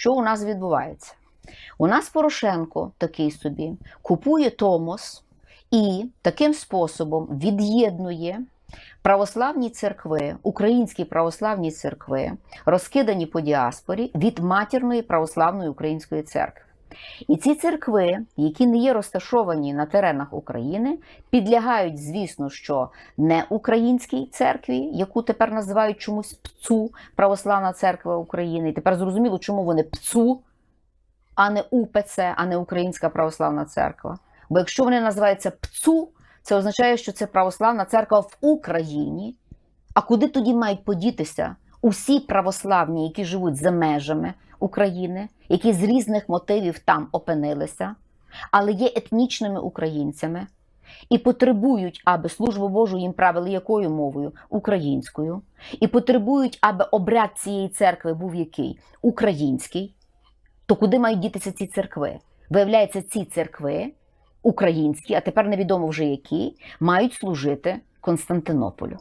що у нас відбувається? У нас Порошенко такий собі купує Томос і таким способом від'єднує православні церкви, українські православні церкви, розкидані по діаспорі від матірної православної української церкви. І ці церкви, які не є розташовані на теренах України, підлягають, звісно, що не українській церкві, яку тепер називають чомусь ПЦУ, Православна церква України. І тепер зрозуміло, чому вони ПЦУ, а не УПЦ, а не Українська Православна Церква. Бо якщо вони називаються ПЦУ, це означає, що це православна церква в Україні. А куди тоді мають подітися усі православні, які живуть за межами України, які з різних мотивів там опинилися, але є етнічними українцями і потребують, аби службу Божу їм правили якою мовою? Українською, і потребують, аби обряд цієї церкви був який? Український. То куди мають дітися ці церкви? Виявляється, ці церкви українські, а тепер невідомо вже які, мають служити Константинополю.